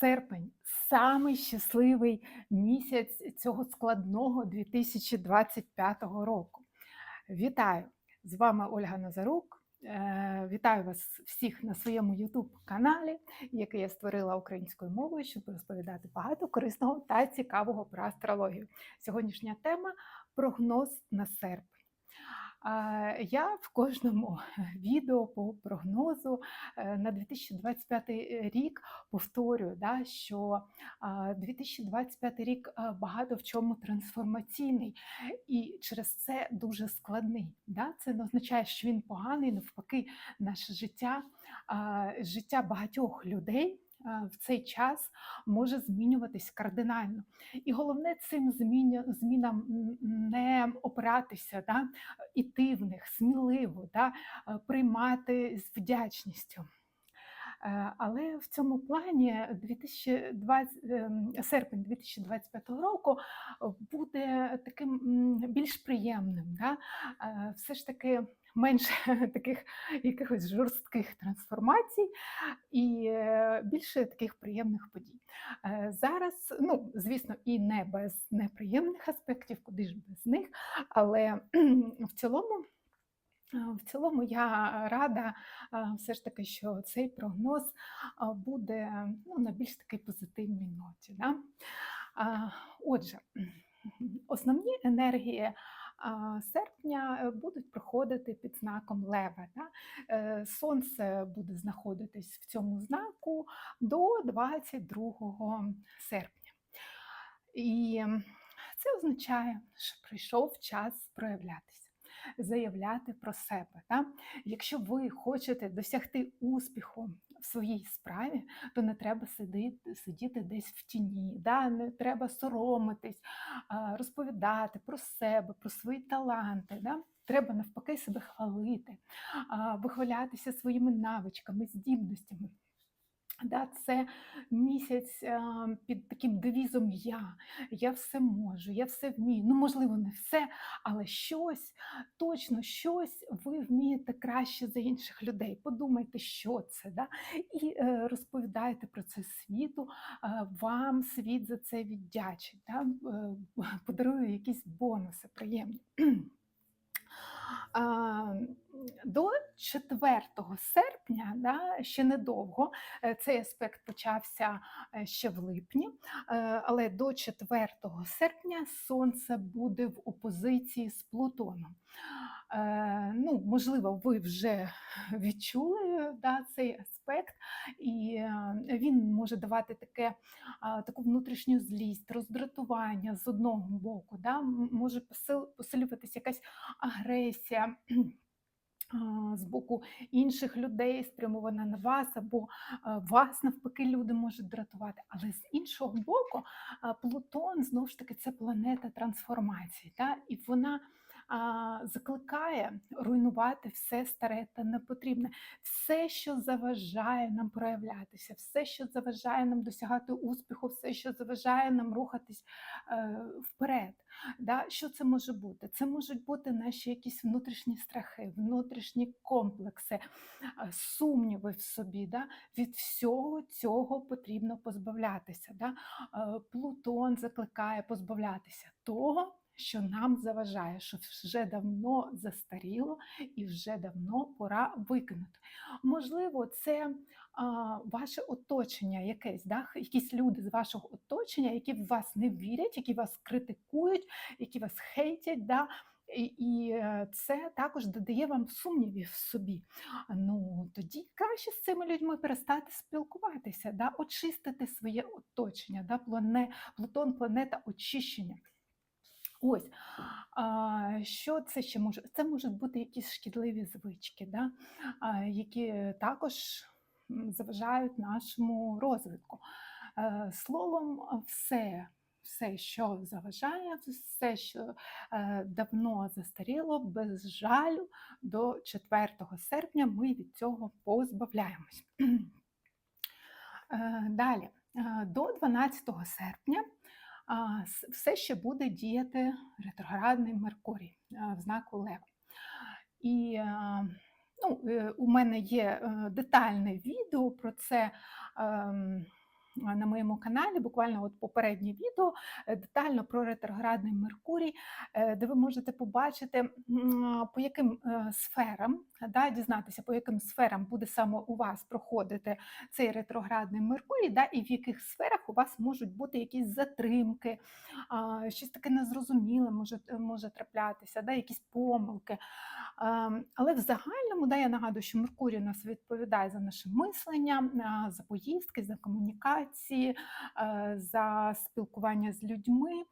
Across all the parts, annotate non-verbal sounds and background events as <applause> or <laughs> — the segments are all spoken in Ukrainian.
Серпень самий щасливий місяць цього складного 2025 року. Вітаю! З вами Ольга Назарук. Е, Вітаю вас всіх на своєму youtube каналі, який я створила українською мовою, щоб розповідати багато корисного та цікавого про астрологію. Сьогоднішня тема прогноз на серпень. Е, Я в кожному <laughs> відео по прогнозу е, на 2025 рік повторюю, да, що е, 2025 рік е, багато в чому трансформаційний і через це дуже складний. Да? Це не означає, що він поганий, навпаки, наше життя, е, життя багатьох людей. Е, В цей час може змінюватись кардинально, і головне цим змінам не опиратися, да? іти в них сміливо, да? е, приймати з вдячністю. Е, Але в цьому плані 2020, ем, серпень 2025 року буде таким більш приємним. Да? Е, Все ж таки менше <laughs> таких якихось жорстких трансформацій і е, більше таких приємних подій. Зараз, ну, звісно, і не без неприємних аспектів, куди ж без них, але <clears throat> в цілому. В цілому я рада все ж таки, що цей прогноз буде ну, на більш такій позитивній ноті. Да? Отже, основні енергії серпня будуть проходити під знаком Лева. Да? Е, Сонце буде знаходитись в цьому знаку до 22 серпня. І це означає, що прийшов час проявлятися заявляти про себе. Да? Якщо ви хочете досягти успіху в своїй справі, то не треба сидіти, сидіти десь в тіні, да? не треба соромитись, розповідати про себе, про свої таланти. Да? Треба навпаки себе хвалити, вихвалятися своїми навичками, здібностями. Да, це місяць а, під таким девізом Я. Я все можу, я все вмію. Ну, можливо, не все, але щось, точно щось ви вмієте краще за інших людей. Подумайте, що це, да? і е, розповідайте про це світу. Е, вам світ за це віддячить, да? е, подарує якісь бонуси приємні. До 4 серпня, да, ще недовго, е, цей аспект почався е, ще в липні, е, але до 4 серпня Сонце буде в опозиції з Плутоном. Ну, можливо, ви вже відчули да, цей аспект, і він може давати таке, таку внутрішню злість, роздратування з одного боку, да, може посил- посилюватися якась агресія. З боку інших людей спрямована на вас, або вас навпаки люди можуть дратувати. Але з іншого боку, Плутон знову ж таки це планета трансформації, та? і вона закликає руйнувати все старе та непотрібне, все, що заважає нам проявлятися, все, що заважає нам досягати успіху, все, що заважає нам рухатись е, вперед. Да? Що це може бути? Це можуть бути наші якісь внутрішні страхи, внутрішні комплекси, е, сумніви в собі. Да? Від всього цього потрібно позбавлятися. Да? Е, Плутон закликає позбавлятися того. Що нам заважає, що вже давно застаріло і вже давно пора викинути. Можливо, це а, ваше оточення якесь, да? якісь люди з вашого оточення, які в вас не вірять, які вас критикують, які вас хейтять. Да? І, е, це також додає вам сумнівів в собі. Ну тоді краще з цими людьми перестати спілкуватися, да? очистити своє оточення. Да? Плане, Плутон планета очищення. Ось, а, що це ще може? Це можуть бути якісь шкідливі звички, да? а, які також заважають нашому розвитку. Е, Словом, все, все, що заважає, все, що е, давно застаріло, без жалю, до 4 серпня ми від цього позбавляємось. <clears throat> Е, Далі, до 12 серпня а, все ще буде діяти ретроградний Меркурій е, в знаку Лева. І е, ну, е, у мене є детальне відео про це. ем, на моєму каналі буквально от попереднє відео детально про ретроградний Меркурій, де ви можете побачити, по яким сферам, да, дізнатися, по яким сферам буде саме у вас проходити цей ретроградний Меркурій, да, і в яких сферах у вас можуть бути якісь затримки, а, щось таке незрозуміле може, може траплятися, да, якісь помилки. Ем, Але в загальному, да, я нагадую, що Меркурій у нас відповідає за наше мислення, за поїздки, за комунікації, за спілкування з людьми,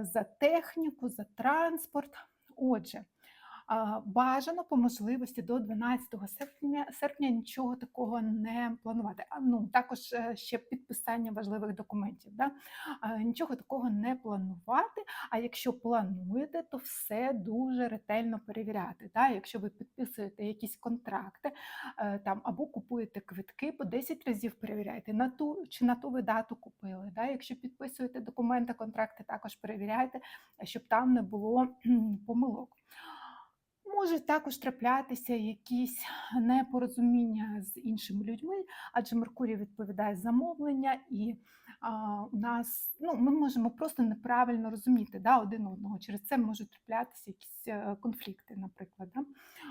за техніку, за транспорт. Отже, а, бажано по можливості до 12 серпня, серпня нічого такого не планувати. А ну також е, ще підписання важливих документів. Да? Нічого такого не планувати. А якщо плануєте, то все дуже ретельно перевіряти. Да? Якщо ви підписуєте якісь контракти е, там або купуєте квитки, по 10 разів перевіряйте на ту чи на ту ви дату купили. Да? Якщо підписуєте документи, контракти, також перевіряйте, щоб там не було помилок. Можуть також траплятися якісь непорозуміння з іншими людьми, адже Меркурій відповідає за мовлення, і у нас ну, ми можемо просто неправильно розуміти да, один одного. Через це можуть траплятися якісь е, конфлікти, наприклад. Да?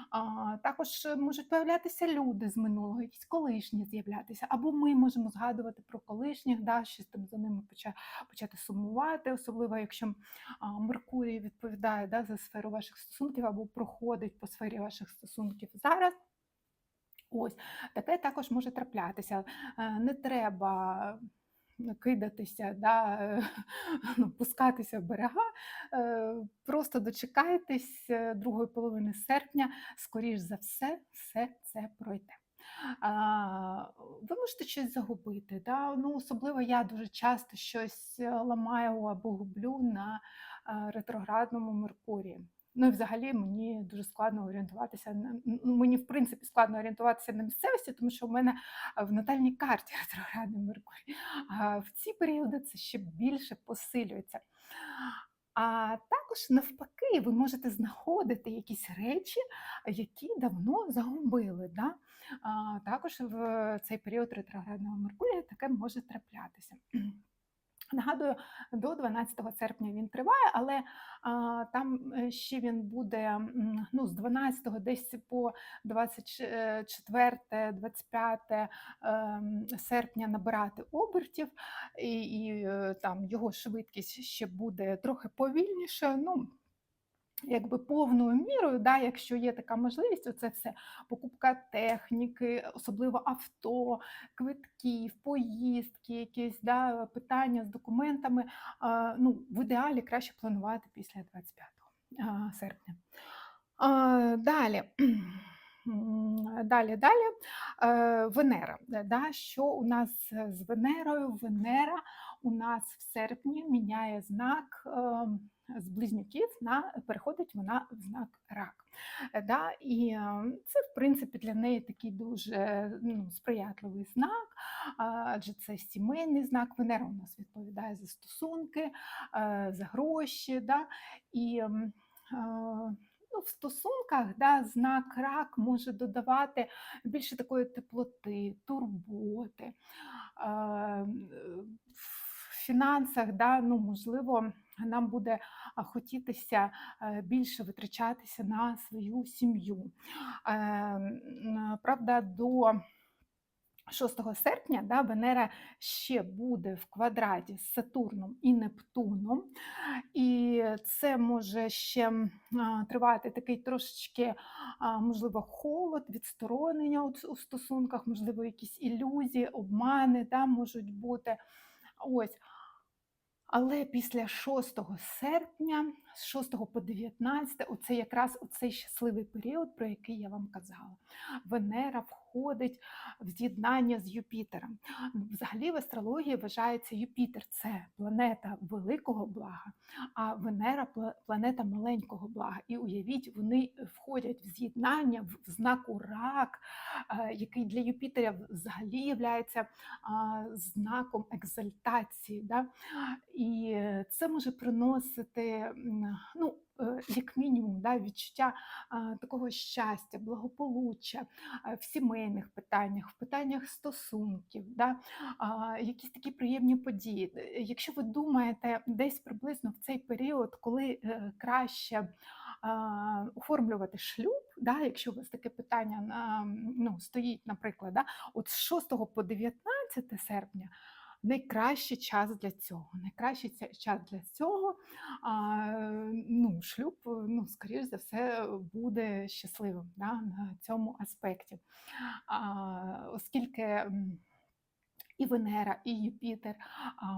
А, також можуть появлятися люди з минулого, якісь колишні з'являтися, або ми можемо згадувати про колишніх, да, щось там за ними почати сумувати, особливо якщо Меркурій відповідає да, за сферу ваших стосунків або проходить по сфері ваших стосунків зараз. Ось таке також може траплятися. Е, Не треба кидатися, да, <laughs> ну, пускатися в берега. Е, Просто дочекайтесь е, другої половини серпня, скоріш за все, все це пройде. Ви можете щось загубити. Да? Ну, особливо я дуже часто щось е, ламаю або гублю на ретроградному Меркурії. Ну і взагалі мені дуже складно орієнтуватися ну, мені, в принципі, складно орієнтуватися на місцевості, тому що в мене в натальній карті <laughs> ретроградний Меркурій. А в ці періоди це ще більше посилюється. А також навпаки, ви можете знаходити якісь речі, які давно загубили. Да? А, також в цей період ретроградного Меркурія таке може траплятися. Нагадую, до 12 серпня він триває, але а, там е, ще він буде ну, з 12 десь по 24-25 ем, серпня набирати обертів, і, і е, там його швидкість ще буде трохи повільніше. Ну, Якби повною мірою, да, якщо є така можливість, оце все покупка техніки, особливо авто, квитків, поїздки, якісь да, питання з документами. а, Ну, в ідеалі краще планувати після 25 а, серпня. А, Далі. Далі, далі. Е, Венера. Да, що у нас з Венерою? Венера у нас в серпні міняє знак ем, з близнюків на переходить вона в знак рак. Е, Да, і е, це, в принципі, для неї такий дуже ну, сприятливий знак, адже це сімейний знак. Венера у нас відповідає за стосунки, е, за гроші. Да, і Ну, в стосунках да, знак рак може додавати більше такої теплоти, турботи. В фінансах, да, ну, можливо, нам буде хотітися е, більше витрачатися на свою сім'ю. Е, Правда, до 6 серпня да, Венера ще буде в квадраті з Сатурном і Нептуном, і це може ще тривати такий трошечки, можливо, холод, відсторонення у стосунках, можливо, якісь ілюзії, обмани да, можуть бути. Ось. Але після 6 серпня, з 6 по 19, оце якраз оцей щасливий період, про який я вам казала. Венера входить в з'єднання з Юпітером. Взагалі в астрології вважається Юпітер це планета великого блага, а Венера планета маленького блага. І уявіть, вони входять в з'єднання в знаку рак, е, який для Юпітера взагалі є знаком екзальтації. Да? І це може приносити ну, як мінімум, да, відчуття такого щастя, благополуччя в сімейних питаннях, в питаннях стосунків, да, якісь такі приємні події. Е, Якщо ви думаєте десь приблизно в цей період, коли е, краще оформлювати шлюб, да, якщо у вас таке питання ну, стоїть, наприклад, да, от з 6 по 19 серпня. Найкращий час для цього. Найкращий час для цього. А, ну, шлюб, ну, скоріш за все, буде щасливим да, на цьому аспекті. А, оскільки. І Венера, і Юпітер,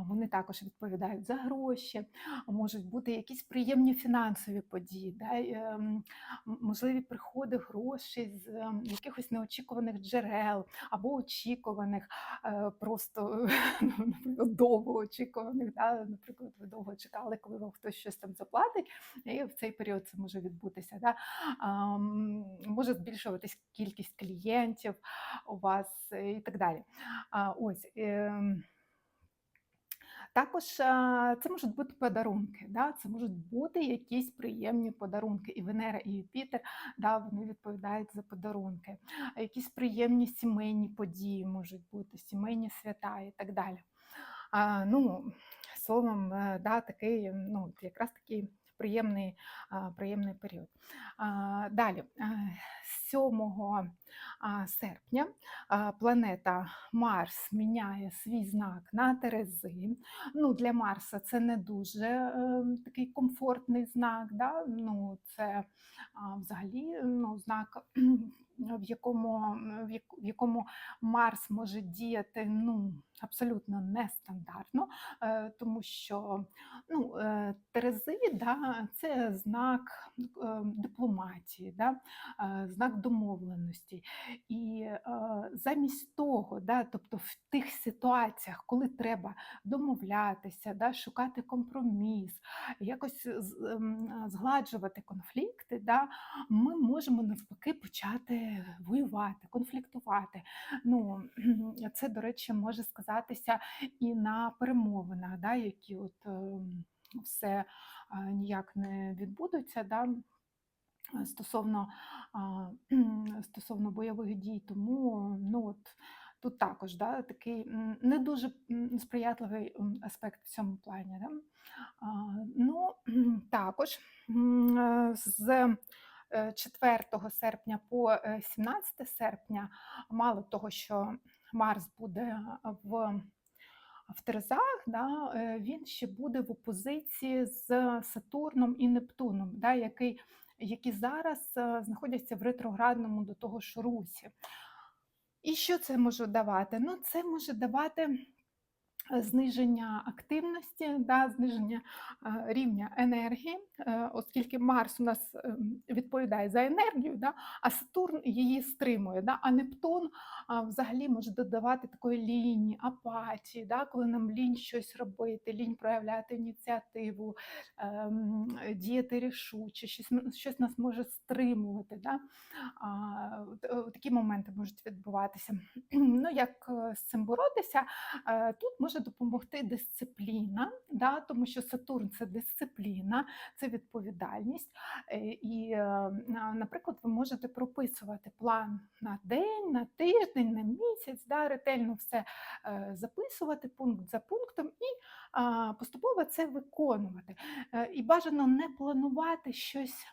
вони також відповідають за гроші, можуть бути якісь приємні фінансові події, да, ем, можливі приходи грошей з ем, якихось неочікуваних джерел або очікуваних, е, просто <laughs> ну, довго очікуваних. Да, наприклад, ви довго чекали, коли вам хтось щось там заплатить, і в цей період це може відбутися. Да. Може збільшуватись кількість клієнтів у вас е, і так далі. Ось. Ем, також це можуть бути подарунки, да? це можуть бути якісь приємні подарунки. І Венера, і Юпітер, да, вони відповідають за подарунки. Якісь приємні сімейні події можуть бути, сімейні свята і так далі. А, ну, словом, е, да, такий, ну, якраз такий приємний, приємний період. А, далі, е, 7 а, серпня планета Марс міняє свій знак на Терези. Ну, для Марса це не дуже е, такий комфортний знак. Да? Ну, це взагалі ну, знак, <clears throat> в якому, в якому Марс може діяти ну, абсолютно нестандартно, е, тому що ну, е, Терези да, це знак е, дипломатії, да, е, знак домовленості. І е, замість того, да, тобто в тих ситуаціях, коли треба домовлятися, да, шукати компроміс, якось ем, згладжувати конфлікти, да, ми можемо навпаки почати воювати, конфліктувати. Ну, <clears throat> це, до речі, може сказатися і на перемовинах, да, які от ем, все а, ніяк не відбудуться. Да, е, стосовно, стосовно бойових дій. Тому ну, от, тут також да, такий не дуже сприятливий аспект в цьому плані. Да? Ну, також е, з е, 4 серпня по е, 17 серпня, мало того, що Марс буде в в Терезах, да, е, він ще буде в опозиції з Сатурном і Нептуном, да, який, які зараз е, знаходяться в ретроградному до того ж русі. І що це може давати? Ну, це може давати зниження активності, да, зниження рівня енергії, е, оскільки Марс у нас ем, відповідає за енергію, да, а Сатурн її стримує. Да, а Нептун взагалі може додавати такої лінії, апатії, да, коли нам лінь щось робити, лінь проявляти ініціативу, ем, діяти рішуче, щось, щось нас може стримувати. Да? Такі моменти можуть відбуватися. <clears throat> Ну, як е, з цим боротися? Е, Тут може допомогти дисципліна, да? тому що Сатурн це дисципліна, це відповідальність. Е, І, е, наприклад, ви можете прописувати план на день, на тиждень, на місяць, да? ретельно все е, записувати пункт за пунктом і поступово це виконувати. Е, І бажано не планувати щось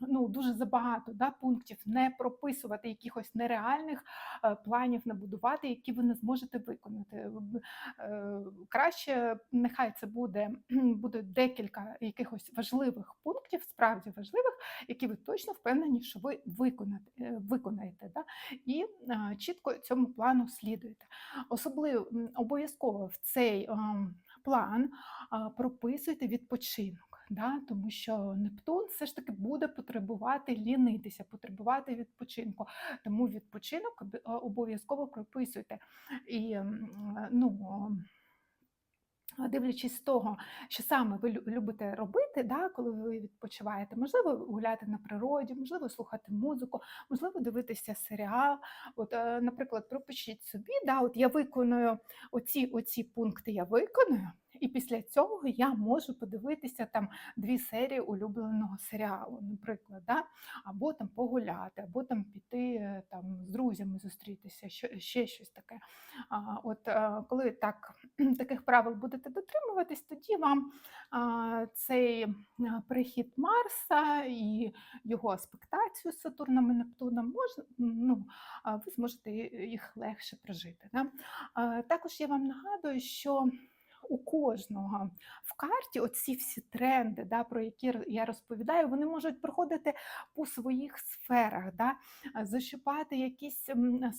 ну, дуже забагато да, пунктів, не прописувати якихось нереальних е, планів, не будувати, які ви не зможете виконати. Е, Краще нехай це буде, <clears throat> буде декілька якихось важливих пунктів, справді важливих, які ви точно впевнені, що ви виконати, виконаєте. Да? І чітко цьому плану слідуєте. Особливо обов'язково в цей план прописуйте відпочинок. Да, тому що Нептун все ж таки буде потребувати лінитися, потребувати відпочинку. Тому відпочинок обов'язково прописуйте. І е, ну, дивлячись з того, що саме ви любите робити, да, коли ви відпочиваєте, можливо, гуляти на природі, можливо, слухати музику, можливо, дивитися серіал. От, е, наприклад, пропишіть собі, да, от я виконую оці, оці пункти, я виконую, і після цього я можу подивитися там 2 серії улюбленого серіалу, наприклад, да? або там погуляти, або там піти е, там з друзями зустрітися, що ще щось таке. А, от е, коли так, <clears throat> таких правил будете дотримуватись, тоді вам а, цей е, перехід Марса і його аспектацію з Сатурном і Нептуном можна, ну, ви зможете їх легше прожити. Да? А, Також я вам нагадую, що у кожного в карті оці всі тренди, да, про які я розповідаю, вони можуть проходити по своїх сферах, да, а, защипати якісь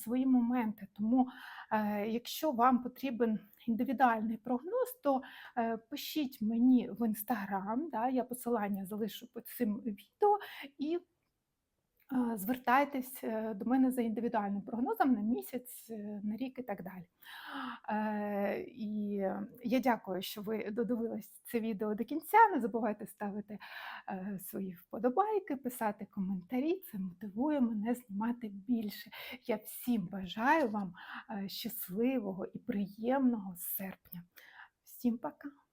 свої моменти. Тому, е, якщо вам потрібен індивідуальний прогноз, то е, пишіть мені в інстаграм, да, я посилання залишу під цим відео, і звертайтесь е, до мене за індивідуальним прогнозом на місяць, е, на рік і так далі. Е, І я дякую, що ви додивились це відео до кінця. Не забувайте ставити е, свої вподобайки, писати коментарі. Це мотивує мене знімати більше. Я всім бажаю вам е, щасливого і приємного серпня. Всім пока!